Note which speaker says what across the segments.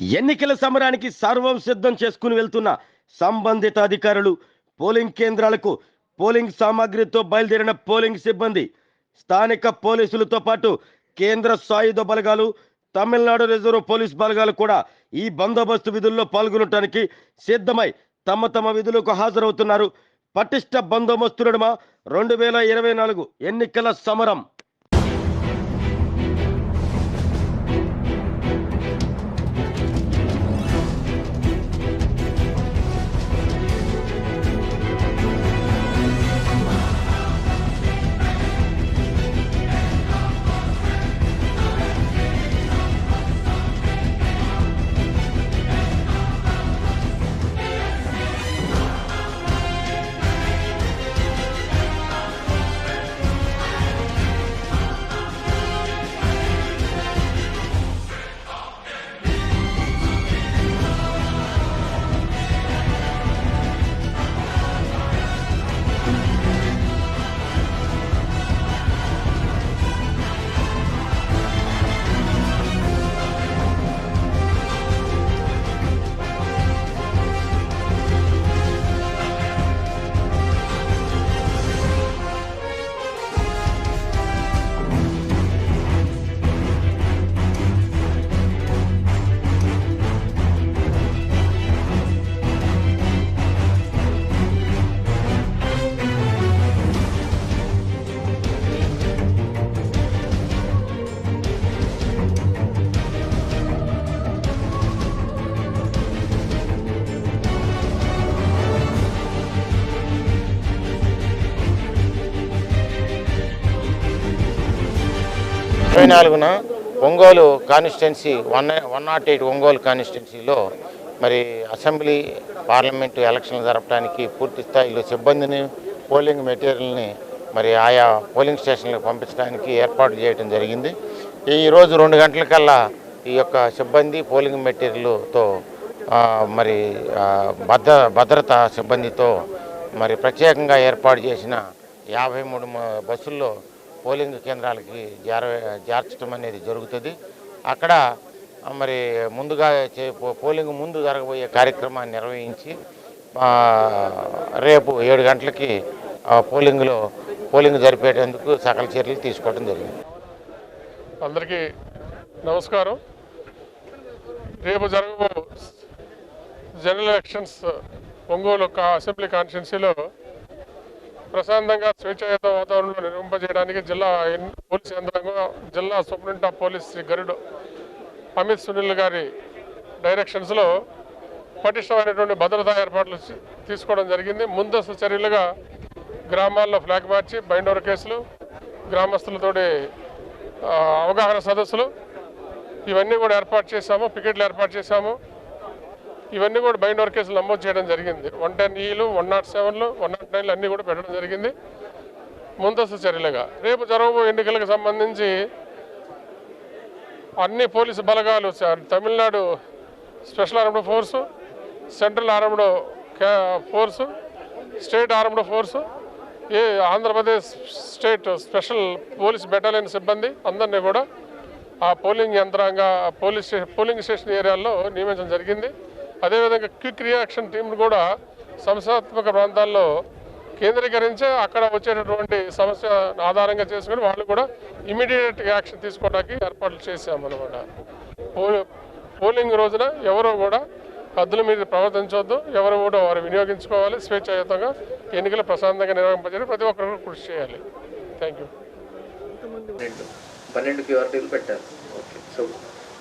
Speaker 1: ఎన్నికల సమరానికి సర్వం సిద్ధం చేసుకుని వెళ్తున్న సంబంధిత అధికారులు పోలింగ్ కేంద్రాలకు పోలింగ్ సామాగ్రితో బయలుదేరిన పోలింగ్ సిబ్బంది స్థానిక పోలీసులతో పాటు కేంద్ర సాయుధ బలగాలు తమిళనాడు రిజర్వ్ పోలీస్ బలగాలు కూడా ఈ బందోబస్తు విధుల్లో పాల్గొనటానికి సిద్ధమై తమ తమ విధులకు హాజరవుతున్నారు. పటిష్ట బందోబస్తు నడుమ రెండు వేల ఇరవై నాలుగు ఎన్నికల సమరం.
Speaker 2: ఇరవై నాలుగున Ongole constituency one one nought eight Ongole కాన్స్టిట్యున్సీలో మరి అసెంబ్లీ పార్లమెంటు ఎలక్షన్లు జరపడానికి పూర్తి స్థాయిలో సిబ్బందిని పోలింగ్ మెటీరియల్ని మరి ఆయా పోలింగ్ స్టేషన్లకు పంపించడానికి ఏర్పాటు చేయడం జరిగింది. ఈరోజు రెండు గంటలకల్లా ఈ యొక్క సిబ్బంది పోలింగ్ మెటీరియల్తో మరి భద్ర భద్రతా సిబ్బందితో మరి ప్రత్యేకంగా ఏర్పాటు చేసిన యాభై మూడు బస్సుల్లో పోలింగ్ కేంద్రాలకి జార జార్చడం అనేది జరుగుతుంది. అక్కడ మరి ముందుగా చే పో- పోలింగ్ ముందు జరగబోయే కార్యక్రమాన్ని నిర్వహించి రేపు ఏడు గంటలకి ఆ, పోలింగ్లో పోలింగ్ జరిపేటందుకు సకల చర్యలు తీసుకోవడం జరిగింది.
Speaker 3: అందరికీ నమస్కారం. రేపు జరగబో జనరల్ ఎలక్షన్స్ ఒంగోలు ఒక అసెంబ్లీ కాన్స్టిట్యున్సీలో ప్రశాంతంగా స్వేచ్ఛాయుత వాతావరణంలో నిర్వహింపజేయడానికి జిల్లా పోలీస్ యంత్రాంగం జిల్లా సూపరింటెండెంట్ ఆఫ్ పోలీస్ శ్రీ గరుడు అమిత్ సునీల్ గారి డైరెక్షన్స్లో పటిష్టమైనటువంటి భద్రతా ఏర్పాట్లు తీసుకోవడం జరిగింది. ముందస్తు చర్యలుగా గ్రామాల్లో ఫ్లాగ్ మార్చి బైండోర్ కేసులు గ్రామస్తులతోటి అవగాహన సదస్సులు ఇవన్నీ కూడా ఏర్పాటు చేశాము పికెట్లు ఏర్పాటు చేశాము. ఇవన్నీ కూడా బైండోర్ కేసులు నమోదు చేయడం జరిగింది. వన్ టెన్ ఈలు వన్ నాట్ సెవెన్లు వన్ నాట్ నైన్లు అన్నీ కూడా పెట్టడం జరిగింది. ముందస్తు చర్యలుగా. రేపు జరగబో ఎన్నికలకు సంబంధించి అన్ని పోలీసు బలగాలు Tamil Nadu special armed force central armed force state armed force ఏ Andhra Pradesh state special police battalion సిబ్బంది అందరినీ కూడా ఆ పోలింగ్ యంత్రాంగ పోలీస్ పోలింగ్ స్టేషన్ ఏరియాల్లో నియమించడం జరిగింది. అదేవిధంగా క్విక్ రియాక్షన్ టీంను కూడా సంస్థాత్మక ప్రాంతాల్లో కేంద్రీకరించి అక్కడ వచ్చేటటువంటి సమస్య ఆధారంగా చేసుకుని వాళ్ళు కూడా ఇమీడియట్ యాక్షన్ తీసుకోవడానికి ఏర్పాట్లు చేశామన్నమాట. పోలింగ్ రోజున ఎవరో కూడా హద్దుల మీద ప్రవర్తించవద్దు ఎవరు కూడా వారు వినియోగించుకోవాలి స్వేచ్ఛాయుతంగా ఎన్నికలు ప్రశాంతంగా నిర్వహింపజేయాలి ప్రతి ఒక్కరు కృషి చేయాలి. థ్యాంక్ యూ
Speaker 4: పన్నెండు క్యూఆర్టీలు పెట్టారు. ఓకే సో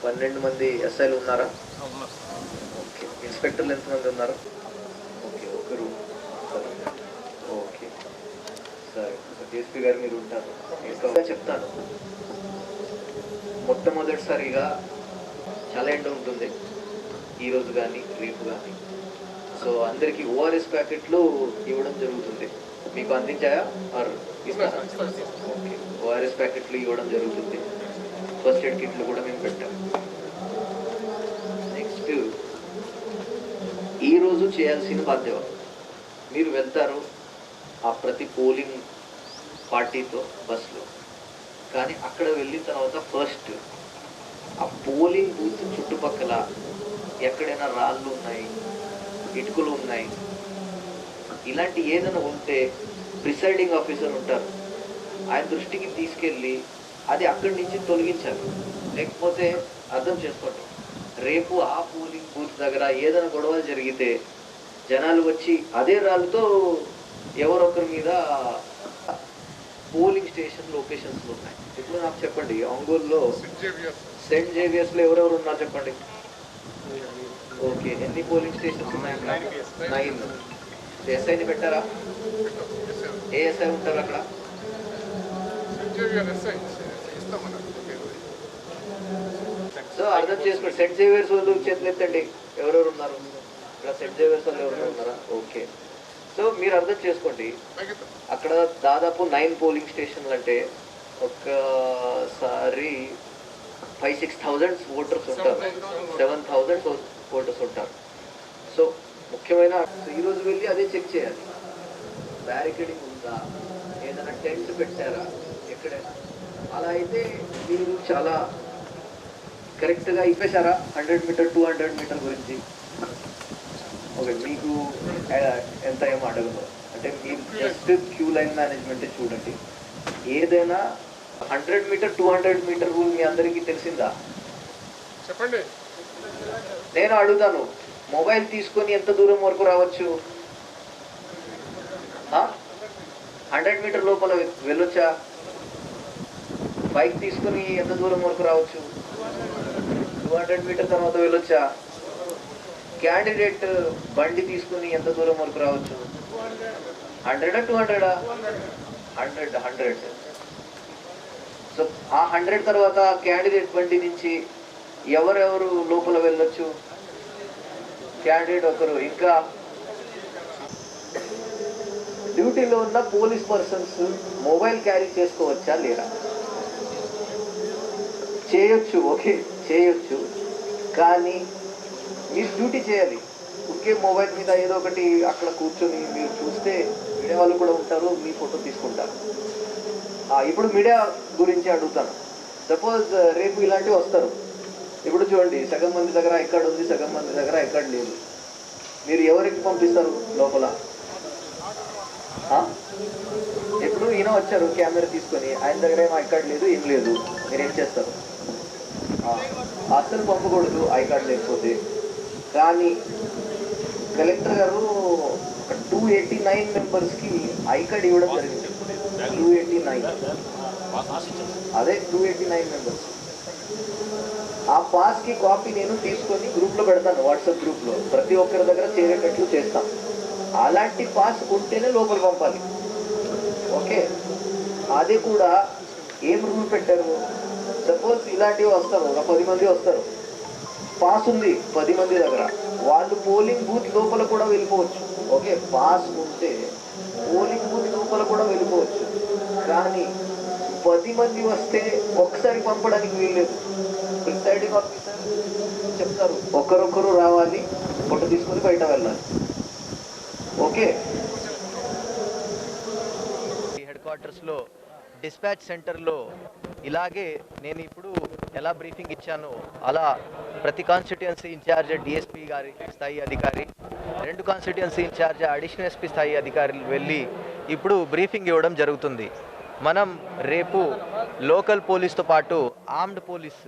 Speaker 4: పన్నెండు మంది ఎస్ఐలు ఉన్నారా? ఇన్స్పెక్టర్లు ఎంతమంది ఉన్నారు? ఓకే ఒకరు ఓకే. సరే డిఎస్పీ గారు మీరు ఉంటారు. ఇంకా చెప్తాను. మొట్టమొదటిసారిగా చాలా ఎండ ఉంటుంది ఈరోజు కానీ రేపు కానీ సో అందరికీ ఓఆర్ఎస్ ప్యాకెట్లు ఇవ్వడం జరుగుతుంది. మీకు అందించాయా? Are okay. ఓఆర్ఎస్ ప్యాకెట్లు ఇవ్వడం జరుగుతుంది. ఫస్ట్ ఎయిడ్ కిట్లు కూడా మేము పెట్టాం. ఈరోజు చేయాల్సిన బాధ్యత మీరు వెళ్తారు ఆ ప్రతి పోలింగ్ పార్టీతో బస్సులో. కానీ అక్కడ వెళ్ళిన తర్వాత ఫస్ట్ ఆ పోలింగ్ బూత్ చుట్టుపక్కల ఎక్కడైనా రాళ్ళు ఉన్నాయి ఇటుకలు ఉన్నాయి. ఇలాంటి ఏదైనా ఉంటే ప్రిసైడింగ్ ఆఫీసర్ ఉంటారు. ఆయన దృష్టికి తీసుకెళ్ళి అది అక్కడి నుంచి తొలగించాలి. లేకపోతే అర్థం చేసుకోండి రేపు ఆ పోలింగ్ బూత్ దగ్గర ఏదైనా గొడవలు జరిగితే జనాలు వచ్చి అదే రాళ్ళతో ఎవరొకరి మీద పోలింగ్ స్టేషన్ లొకేషన్స్ ఉన్నాయి. ఇప్పుడు నాకు చెప్పండి ఒంగోలులో సెయింట్ జేవియర్స్లో ఎవరెవరు ఉన్నారు చెప్పండి? ఓకే ఎన్ని పోలింగ్ స్టేషన్స్ ఉన్నాయి అక్కడ? నైన్ ఎస్ఐని పెట్టారా? ఏ ఎస్ఐ ఉంటారు అక్కడ? సో అర్థం చేసుకోండి. సెంట్ జేవియర్స్ వాళ్ళు చేతులెత్తండి. ఎవరెవరు ఉన్నారు? ఇక్కడ సెంట్ జేవియర్స్ వాళ్ళు ఎవరు ఉన్నారా? ఓకే సో మీరు అర్థం చేసుకోండి. అక్కడ దాదాపు నైన్ పోలింగ్ స్టేషన్లు అంటే ఒక్కసారి ఫైవ్ సిక్స్ థౌజండ్స్ ఓటర్స్ ఉంటారు. సెవెన్ థౌజండ్స్ ఓటర్స్ ఉంటారు. సో ముఖ్యమైన ఈరోజు వెళ్ళి అదే చెక్ చేయాలి. బ్యారికేడింగ్ ఉందా? ఏదైనా టెంట్ పెట్టారా? ఎక్కడైనా? అలా అయితే మీరు చాలా కరెక్ట్గా ఇప్పేశారా? Hundred metre two hundred metre గురించి? ఓకే మీకు ఎంత ఏం అడగదు. అంటే మీరు జస్ట్ క్యూ లైన్ మేనేజ్మెంట్ చూడండి. ఏదైనా hundred metre two hundred metre rule మీ అందరికీ తెలిసిందా?
Speaker 3: చెప్పండి.
Speaker 4: నేను అడుగుతాను. మొబైల్ తీసుకొని ఎంత దూరం వరకు రావచ్చు? హండ్రెడ్ మీటర్ లోపల వెళ్ళొచ్చా? బైక్ తీసుకొని ఎంత దూరం వరకు రావచ్చు? టూ హండ్రెడ్ మీటర్ తర్వాత వెళ్ళొచ్చా? క్యాండిడేట్ బండి తీసుకుని ఎంత దూరం వరకు రావచ్చు? హండ్రెడా టూ హండ్రెడా హండ్రెడ్ హండ్రెడ్ సో ఆ హండ్రెడ్ తర్వాత క్యాండిడేట్ బండి నుంచి ఎవరెవరు లోపల వెళ్ళొచ్చు? క్యాండిడేట్ ఒకరు. ఇంకా డ్యూటీలో ఉన్న పోలీస్ పర్సన్స్ మొబైల్ క్యారీ చేసుకోవచ్చా లేదా? చేయొచ్చు ఓకే. చేయొచ్చు. కానీ మీరు డ్యూటీ చేయాలి. ఒకే మొబైల్ మీద ఏదో ఒకటి అక్కడ కూర్చొని మీరు చూస్తే మీడియా వాళ్ళు కూడా ఉంటారు మీ ఫోటో తీసుకుంటారు. ఇప్పుడు మీడియా గురించి అడుగుతాను. సపోజ్ రేపు ఇలాంటివి వస్తారు. ఇప్పుడు చూడండి సగం మంది దగ్గర ఎక్కడ ఉంది సగం మంది దగ్గర ఎక్కడ లేదు. మీరు ఎవరికి పంపిస్తారు లోపల? ఎప్పుడు ఇప్పుడు ఈయన వచ్చారు కెమెరా తీసుకొని ఆయన దగ్గర ఏమో ఎక్కడ లేదు ఏం లేదు. మీరు ఏం చేస్తారు? అస్సలు పంపకూడదు ఐ కార్డ్ లేకపోతే. కానీ కలెక్టర్ గారు టూ ఎయిటీ నైన్ మెంబర్స్కి ఐ కార్డ్ ఇవ్వడం జరిగింది. టూ ఎయిటీ నైన్ అదే టూ ఎయిటీ నైన్ మెంబర్స్ ఆ పాస్కి కాపీ నేను తీసుకొని గ్రూప్లో పెడతాను వాట్సాప్ గ్రూప్లో ప్రతి ఒక్కరి దగ్గర చేరేటట్లు చేస్తాం. అలాంటి పాస్ ఉంటేనే లోపల పంపాలి. ఓకే? అది కూడా ఏం రూల్ పెట్టారు? సపోజ్ ఇలాంటివి వస్తారు ఒక పది మంది వస్తారు. పాస్ ఉంది పది మంది దగ్గర. వాళ్ళు పోలింగ్ బూత్ లోపల కూడా వెళ్ళిపోవచ్చు. ఓకే పాస్ ఉంటే పోలింగ్ బూత్ లోపల కూడా వెళ్ళిపోవచ్చు. కానీ పది మంది వస్తే ఒకసారి పంపడానికి వీల్లేదు. ప్రిసైడింగ్ ఆఫీసర్ చెప్తారు. ఒకరొకరు రావాలి ఫోటో తీసుకొని బయట వెళ్ళాలి. ఓకే.
Speaker 5: హెడ్ క్వార్టర్స్లో డిస్పాచ్ సెంటర్లో ఇలాగే నేను ఇప్పుడు ఎలా బ్రీఫింగ్ ఇచ్చానో అలా ప్రతి కాన్స్టిట్యుయన్సీ ఇన్ఛార్జ్ డిఎస్పీ గారి స్థాయి అధికారి రెండు కాన్స్టిట్యుయన్సీ ఇన్ఛార్జ్ అడిషనల్ ఎస్పీ స్థాయి అధికారులు వెళ్ళి ఇప్పుడు బ్రీఫింగ్ ఇవ్వడం జరుగుతుంది. మనం రేపు లోకల్ పోలీస్తో పాటు ఆర్మ్డ్ పోలీస్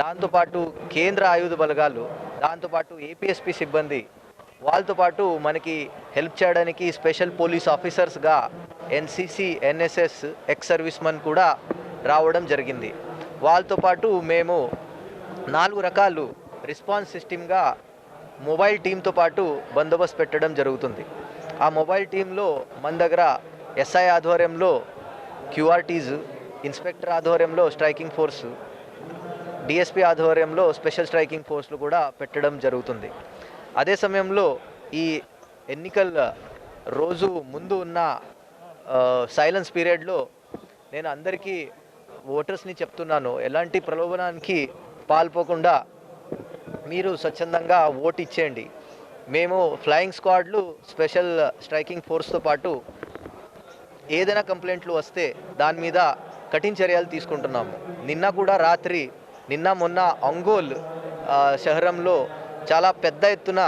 Speaker 5: దాంతోపాటు కేంద్ర ఆయుధ బలగాలు దాంతోపాటు ఏపీఎస్పీ సిబ్బంది వాళ్ళతో పాటు మనకి హెల్ప్ చేయడానికి special police ఆఫీసర్స్గా NCC NSS ex service man కూడా రావడం జరిగింది. వాళ్ళతో పాటు మేము నాలుగు రకాలు రెస్పాన్స్ సిస్టమ్గా మొబైల్ టీంతో పాటు బందోబస్తు పెట్టడం జరుగుతుంది. ఆ మొబైల్ టీంలో మన దగ్గర ఎస్ఐ ఆధ్వర్యంలో క్యూఆర్టీస్ ఇన్స్పెక్టర్ ఆధ్వర్యంలో స్ట్రైకింగ్ ఫోర్స్ డిఎస్పి ఆధ్వర్యంలో స్పెషల్ స్ట్రైకింగ్ ఫోర్స్లు కూడా పెట్టడం జరుగుతుంది. అదే సమయంలో ఈ ఎన్నికల రోజు ముందు ఉన్న సైలెన్స్ పీరియడ్లో నేను అందరికీ ఓటర్స్ని చెప్తున్నాను. ఎలాంటి ప్రలోభనానికి పాల్పోకుండా మీరు స్వచ్ఛందంగా ఓటు ఇచ్చేయండి. మేము ఫ్లయింగ్ స్క్వాడ్లు స్పెషల్ స్ట్రైకింగ్ ఫోర్స్తో పాటు ఏదైనా కంప్లైంట్లు వస్తే దాని మీద కఠిన చర్యలు తీసుకుంటున్నాము. నిన్న కూడా రాత్రి నిన్న మొన్న అంగోల్ శహరంలో
Speaker 4: చాలా పెద్ద ఎత్తున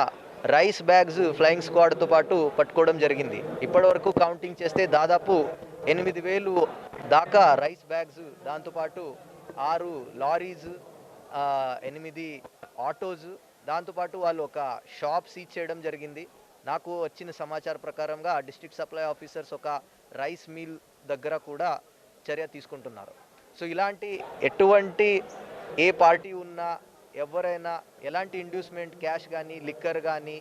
Speaker 4: రైస్ బ్యాగ్స్ ఫ్లయింగ్ స్క్వాడ్తో పాటు పట్టుకోవడం జరిగింది. ఇప్పటివరకు కౌంటింగ్ చేస్తే దాదాపు ఎనిమిది వేలు దాకా రైస్ బ్యాగ్స్ దాంతోపాటు ఆరు లారీస్ ఎనిమిది ఆటోస్ దాంతోపాటు వాళ్ళు ఒక షాప్ సీజ్ చేయడం జరిగింది. నాకు వచ్చిన సమాచార ప్రకారంగా డిస్ట్రిక్ట్ సప్లై ఆఫీసర్స్ ఒక రైస్ మిల్ దగ్గర కూడా చర్య తీసుకుంటున్నారు. సో ఇలాంటి ఎటువంటి ఏ పార్టీ ఉన్నా ఎవరైనా ఎలాంటి ఇండ్యూస్మెంట్ క్యాష్ కానీ లిక్కర్ కానీ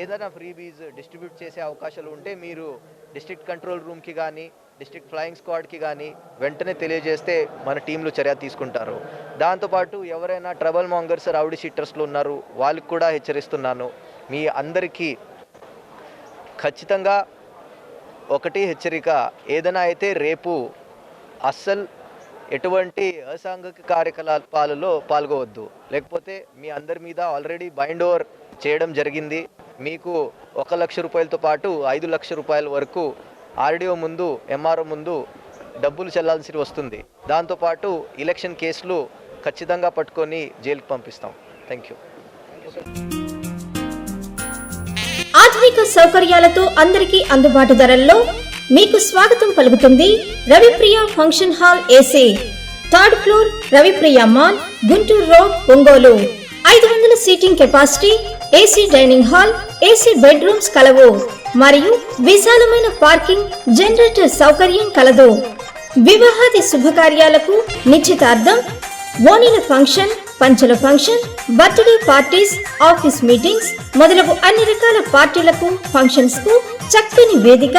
Speaker 4: ఏదైనా ఫ్రీబీస్ డిస్ట్రిబ్యూట్ చేసే అవకాశాలు ఉంటే మీరు డిస్ట్రిక్ట్ కంట్రోల్ రూమ్కి కానీ డిస్ట్రిక్ట్ ఫ్లయింగ్ స్క్వాడ్కి కానీ వెంటనే తెలియజేస్తే మన టీంలు చర్య తీసుకుంటారు. దాంతోపాటు ఎవరైనా ట్రబల్ మాంగర్స్ రౌడీ షీటర్స్లు ఉన్నారు వాళ్ళకి కూడా హెచ్చరిస్తున్నాను. మీ అందరికీ ఖచ్చితంగా ఒకటి హెచ్చరిక ఏదైనా అయితే రేపు అస్సలు ఎటువంటి అసాంఘిక కార్యకలాపాలలో పాల్గొవద్దు. లేకపోతే మీ అందరి మీద ఆల్రెడీ బైండ్ ఓవర్ చేయడం జరిగింది. మీకు ఒక లక్ష రూపాయలతో పాటు ఐదు లక్ష రూపాయల వరకు ఆర్డీఓ ముందు ఎంఆర్ఓ ముందు డబ్బులు చెల్లాల్సి వస్తుంది. దాంతోపాటు ఎలక్షన్ కేసులు ఖచ్చితంగా పట్టుకొని జైలుకి పంపిస్తాం. Thank you.
Speaker 6: ఆధునిక సౌకర్యాలతో అందరికీ అందుబాటు ధరల్లో మీకు స్వాగతం పలుకుతుంది Ravipriya function hall AC. Third floor Ravipriya mall Guntur road Ongole. ఐదు వందల seating capacity AC dining hall AC bedrooms కలవు. మరియు విశాలమైన పార్కింగ్ జనరేటర్ సౌకర్యం కలదు. వివాహాది శుభకార్యాలకు నిశ్చితార్థం ఓణిల function పంచల function birthday parties office meetings మొదలగు అన్ని రకాల పార్టీలకు ఫంక్షన్స్కు చక్కని వేదిక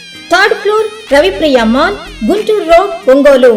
Speaker 6: third floor Ravipriya mall Guntur road Ongole.